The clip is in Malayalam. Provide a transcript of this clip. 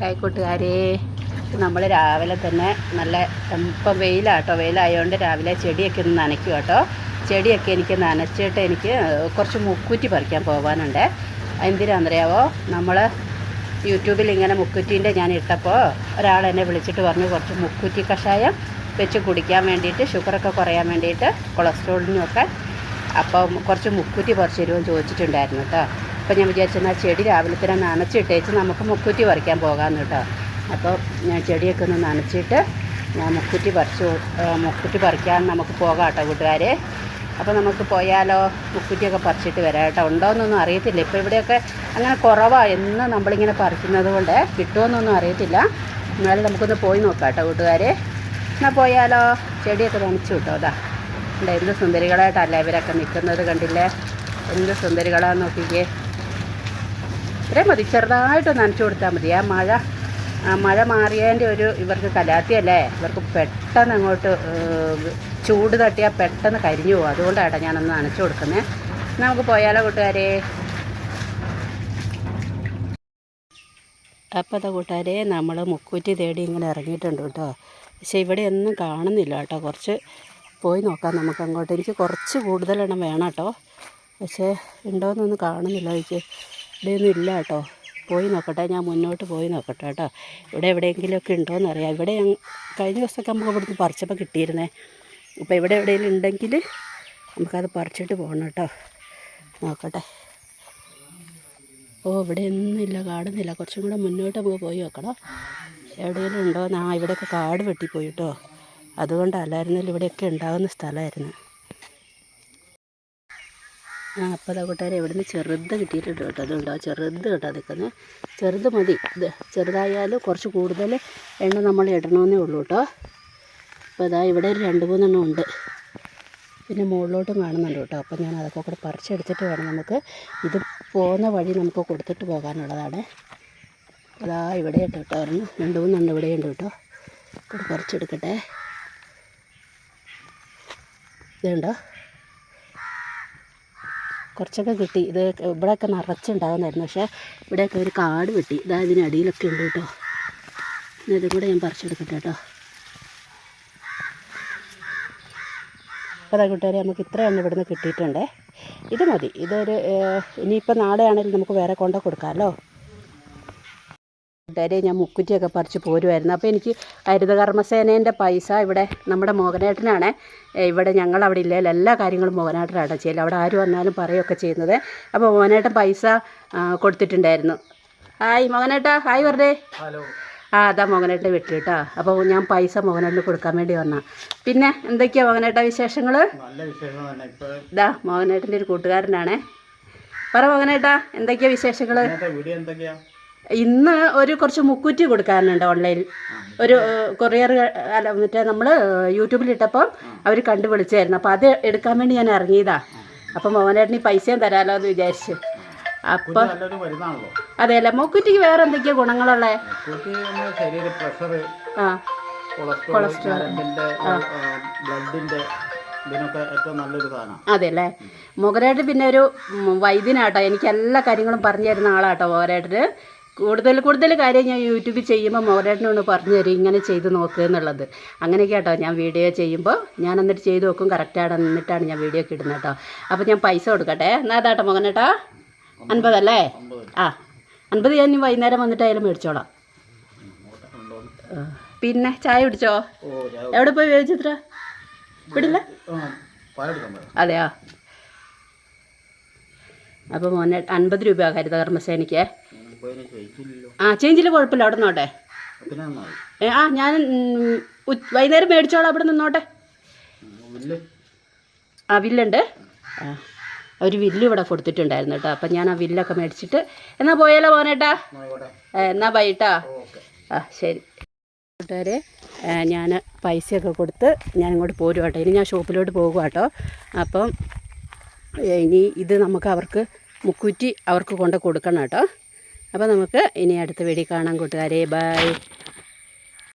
ഹായ് കൂട്ടുകാരെ. നമ്മൾ രാവിലെ തന്നെ നല്ല ഇപ്പം വെയിലാട്ടോ. വെയിലായതുകൊണ്ട് രാവിലെ ചെടിയൊക്കെ ഒന്ന് നനയ്ക്കും കേട്ടോ. ചെടിയൊക്കെ എനിക്ക് നനച്ചിട്ട് എനിക്ക് കുറച്ച് മുക്കുറ്റി പറിക്കാൻ പോകാനുണ്ട് എന്തിനാണെന്നറിയാവോ നമ്മൾ യൂട്യൂബിൽ ഇങ്ങനെ മുക്കുറ്റീന്റെ ഞാൻ ഇട്ടപ്പോൾ ഒരാൾ എന്നെ വിളിച്ചിട്ട് പറഞ്ഞു കുറച്ച് മുക്കുറ്റി കഷായം വെച്ച് കുടിക്കാൻ വേണ്ടിയിട്ട് ഷുഗറൊക്കെ കുറയാൻ വേണ്ടിയിട്ട് കൊളസ്ട്രോളിനൊക്കെ അപ്പോൾ കുറച്ച് മുക്കുറ്റി പറിച്ചു തരുമെന്ന് ചോദിച്ചിട്ടുണ്ടായിരുന്നു കേട്ടോ. അപ്പോൾ ഞാൻ വിചാരിച്ചെന്നാൽ ചെടി രാവിലെ തന്നെ നനച്ചിട്ടേച്ച് നമുക്ക് മുക്കുറ്റി പറിക്കാൻ പോകാമെന്ന് കേട്ടോ. അപ്പോൾ ഞാൻ ചെടിയൊക്കെ ഒന്ന് നനച്ചിട്ട് ഞാൻ മുക്കുറ്റി പറിച്ചു. മുക്കുറ്റി പറിക്കാൻ നമുക്ക് പോകാം കേട്ടോ കൂട്ടുകാരെ. അപ്പോൾ നമുക്ക് പോയാലോ? മുക്കുറ്റിയൊക്കെ പറിച്ചിട്ട് വരാം കേട്ടോ. ഉണ്ടോയെന്നൊന്നും അറിയത്തില്ല. ഇപ്പോൾ ഇവിടെയൊക്കെ അങ്ങനെ കുറവാണ് എന്ന് നമ്മളിങ്ങനെ പറിക്കുന്നത് കൊണ്ട് കിട്ടുമെന്നൊന്നും അറിയത്തില്ല. എന്നാലും നമുക്കൊന്ന് പോയി നോക്കാം കേട്ടോ കൂട്ടുകാരെ. എന്നാൽ പോയാലോ? ചെടിയൊക്കെ നനച്ചു കിട്ടോ അതാ എന്താ എന്ത് സുന്ദരികളായിട്ടല്ല ഇവരൊക്കെ നിൽക്കുന്നത് കണ്ടില്ലേ? എന്ത് സുന്ദരികളാണെന്ന് നോക്കിക്കേ. ഇത്രയും മതി. ചെറുതായിട്ട് നനച്ചു കൊടുത്താൽ മതി. ആ മഴ മഴ മാറിയതിന്റെ ഒരു ഇവർക്ക് കലാത്തിയല്ലേ? ഇവർക്ക് പെട്ടെന്ന് അങ്ങോട്ട് ചൂട് തട്ടിയാൽ പെട്ടെന്ന് കരിഞ്ഞു പോകും. അതുകൊണ്ടാണ് ഞാനൊന്ന് നനച്ചു കൊടുക്കുന്നത് നമുക്ക് പോയാലോ കൂട്ടുകാരെ? അപ്പോൾ അതാ കൂട്ടുകാരെ നമ്മൾ മുക്കൂറ്റി തേടി ഇങ്ങനെ ഇറങ്ങിയിട്ടുണ്ട് കേട്ടോ. പക്ഷേ ഇവിടെ ഒന്നും കാണുന്നില്ല കേട്ടോ. കുറച്ച് പോയി നോക്കാം നമുക്ക് അങ്ങോട്ട്. എനിക്ക് കുറച്ച് കൂടുതലെണ്ണം വേണം കേട്ടോ. പക്ഷേ ഉണ്ടോയെന്നൊന്നും കാണുന്നില്ല എനിക്ക് ഇവിടെയൊന്നും ഇല്ല കേട്ടോ. പോയി നോക്കട്ടെ ഞാൻ മുന്നോട്ട് പോയി നോക്കട്ടെ കേട്ടോ. ഇവിടെ എവിടെയെങ്കിലുമൊക്കെ ഉണ്ടോയെന്ന് അറിയാം ഇവിടെ കഴിഞ്ഞ ദിവസമൊക്കെ നമുക്ക് ഇവിടുന്ന് പറിച്ചപ്പോൾ കിട്ടിയിരുന്നേ. അപ്പോൾ ഇവിടെ എവിടെയെങ്കിലും ഉണ്ടെങ്കിൽ നമുക്കത് പറിച്ചിട്ട് പോകണം കേട്ടോ. നോക്കട്ടെ. ഓ ഇവിടെ കാടുന്നില്ല. കുറച്ചും കൂടെ മുന്നോട്ട് നമുക്ക് പോയി നോക്കണം. എവിടെയെങ്കിലും ഉണ്ടോ ആ ഇവിടെയൊക്കെ കാട് വെട്ടിപ്പോയി കേട്ടോ. അതുകൊണ്ടല്ലായിരുന്നല്ലോ ഇവിടെയൊക്കെ ഉണ്ടാകുന്ന സ്ഥലമായിരുന്നു. അപ്പോൾ അതാ കൂട്ടുകാരെ നിന്ന് ചെറുത് കിട്ടിയിട്ടുണ്ട് കേട്ടോ. അതുകൊണ്ട് ആ ചെറുത് കേട്ടോ നിൽക്കുന്നത് ചെറുത് മതി. ഇത് ചെറുതായാലും കുറച്ച് കൂടുതൽ എണ്ണ നമ്മൾ ഇടണമെന്നേ ഉള്ളൂ കേട്ടോ. അപ്പോൾ അതാ ഇവിടെ ഒരു രണ്ട് മൂന്നെണ്ണം ഉണ്ട്. പിന്നെ മുകളിലോട്ടും കാണുന്നുണ്ട് കേട്ടോ. അപ്പോൾ ഞാൻ അതൊക്കെ കൂടെ പറിച്ചെടുത്തിട്ട് വേണം നമുക്ക് ഇത് പോകുന്ന വഴി നമുക്ക് കൊടുത്തിട്ട് പോകാനുള്ളതാണ്. അതാ ഇവിടെ ഉണ്ട് കേട്ടോ. ഒരെണ്ണം രണ്ട് മൂന്നെണ്ണം ഇവിടെ ഉണ്ട് കേട്ടോ. കൂടെ പറിച്ചെടുക്കട്ടെ. ഇതുണ്ടോ? കുറച്ചൊക്കെ കിട്ടി. ഇത് ഇവിടെയൊക്കെ നിറച്ചുണ്ടാകുന്നതായിരുന്നു പക്ഷേ ഇവിടെയൊക്കെ ഒരു കാട് വെട്ടി. ഇതാ ഇതിനടിയിലൊക്കെ ഉണ്ട് കേട്ടോ. ഇതും കൂടെ ഞാൻ പറിച്ചെടുക്കട്ടെ കേട്ടോ. അപ്പോൾ അതാ കൂട്ടുകാരെ നമുക്ക് ഇത്ര എണ്ണ ഇവിടുന്ന് കിട്ടിയിട്ടുണ്ടേ. ഇത് മതി. ഇതൊരു ഇനിയിപ്പോൾ നാളെയാണെങ്കിലും നമുക്ക് വേറെ കൊണ്ടു കൊടുക്കാമല്ലോ. കൂട്ടുകാരെ ഞാൻ മുക്കുറ്റിയൊക്കെ പറിച്ച് പോരുമായിരുന്നു അപ്പോൾ എനിക്ക് ഹരിതകർമ്മസേനേന്റെ പൈസ ഇവിടെ നമ്മുടെ മോഹനേട്ടനാണ്. ഇവിടെ ഞങ്ങൾ അവിടെ ഇല്ല എല്ലാ കാര്യങ്ങളും മോഹനേട്ടനാണ് ചെയ്യൽ അവിടെ ആര് വന്നാലും പറയുകയൊക്കെ ചെയ്യുന്നത്. അപ്പോൾ മോഹനേട്ടൻ പൈസ കൊടുത്തിട്ടുണ്ടായിരുന്നു. ഹായ് മോഹനേട്ടാ ഹായ് വെറുതെ. ഹലോ. ആ അതാ മോഹനേട്ടന്റെ വീട്ടിൽ കേട്ടോ. അപ്പോൾ ഞാൻ പൈസ മോഹനേട്ടന് കൊടുക്കാൻ വേണ്ടി വന്നാ. പിന്നെ എന്തൊക്കെയാണ് മോഹനേട്ട വിശേഷങ്ങൾ ഇതാ മോഹനേട്ടന്റെ ഒരു കൂട്ടുകാരനാണേ. പറ മോഹനേട്ടാ എന്തൊക്കെയാ വിശേഷങ്ങൾ എന്തൊക്കെയാ? ഇന്ന് ഒരു കുറച്ച് മുക്കുറ്റി കൊടുക്കാനുണ്ട് ഓൺലൈനിൽ ഒരു കൊറിയർ അല്ല മറ്റേ നമ്മൾ യൂട്യൂബിലിട്ടപ്പോൾ അവർ കണ്ടു വിളിച്ചായിരുന്നു. അപ്പോൾ അത് എടുക്കാൻ വേണ്ടി ഞാൻ ഇറങ്ങിയതാ. അപ്പം മോഹനേട്ടന് ഈ പൈസയും തരാമല്ലോ എന്ന് വിചാരിച്ച് അപ്പം അതെ അതെയല്ലേ മുക്കുറ്റിക്ക് വേറെ എന്തൊക്കെയാ ഗുണങ്ങളുള്ളേ? ആ. കൊളസ്ട്രോൾ ബ്ലഡിന്റെ അതെല്ലേ മുഖരായിട്ട് പിന്നെ ഒരു വൈദ്യനാട്ടോ. എനിക്ക് എല്ലാ കാര്യങ്ങളും പറഞ്ഞു തരുന്ന ആളാട്ടോ മോഹനേട്ടന്. കൂടുതൽ കൂടുതൽ കാര്യം ഞാൻ യൂട്യൂബിൽ ചെയ്യുമ്പോൾ മോഹനേട്ടനൊന്ന് പറഞ്ഞു തരും ഇങ്ങനെ ചെയ്ത് നോക്കുക എന്നുള്ളത്. അങ്ങനെയൊക്കെ കേട്ടോ ഞാൻ വീഡിയോ ചെയ്യുമ്പോൾ ഞാൻ എന്നിട്ട് ചെയ്ത് നോക്കും കറക്റ്റാണ് എന്നിട്ടാണ് ഞാൻ വീഡിയോ ഒക്കെ ഇടുന്നത് കേട്ടോ. അപ്പോൾ ഞാൻ പൈസ കൊടുക്കട്ടെ? എന്നാ അതാട്ടോ കേട്ടോ അൻപതല്ലേ? ആ അൻപത് ഞാൻ വൈകുന്നേരം വന്നിട്ടായാലും മേടിച്ചോളാം. പിന്നെ ചായ കുടിച്ചോ? എവിടെ പോയി വേവിച്ചിത്ര? വിടില്ല? അതെയോ? അപ്പോൾ മോനെ അൻപത് രൂപ ഹരിതകർമ്മസേനയ്ക്ക് ആ ചേഞ്ചിൽ കുഴപ്പമില്ല. അവിടെ നിന്നോട്ടെ. ആ ഞാൻ വൈകുന്നേരം മേടിച്ചോളാം. അവിടെ നിന്നോട്ടെ. ആ വില്ലുണ്ട്. ആ ഒരു വില്ല് ഇവിടെ കൊടുത്തിട്ടുണ്ടായിരുന്നു കേട്ടോ. അപ്പം ഞാൻ ആ വില്ലൊക്കെ മേടിച്ചിട്ട് എന്നാൽ പോയാലോ പോനേട്ടാ എന്നാ പോയിട്ടാ ആ ശരി. കൂട്ടുകാരെ ഞാൻ പൈസയൊക്കെ കൊടുത്ത് ഞാൻ ഇങ്ങോട്ട് പോരും കേട്ടോ ഇനി ഞാൻ ഷോപ്പിലോട്ട് പോകുക കേട്ടോ അപ്പം ഇനി ഇത് നമുക്ക് അവർക്ക് മുക്കൂറ്റി അവർക്ക് കൊണ്ട് കൊടുക്കണം കേട്ടോ അപ്പോൾ നമുക്ക് ഇനി അടുത്ത വീഡിയോ കാണാം കൂട്ടുകാരെ. ബൈ.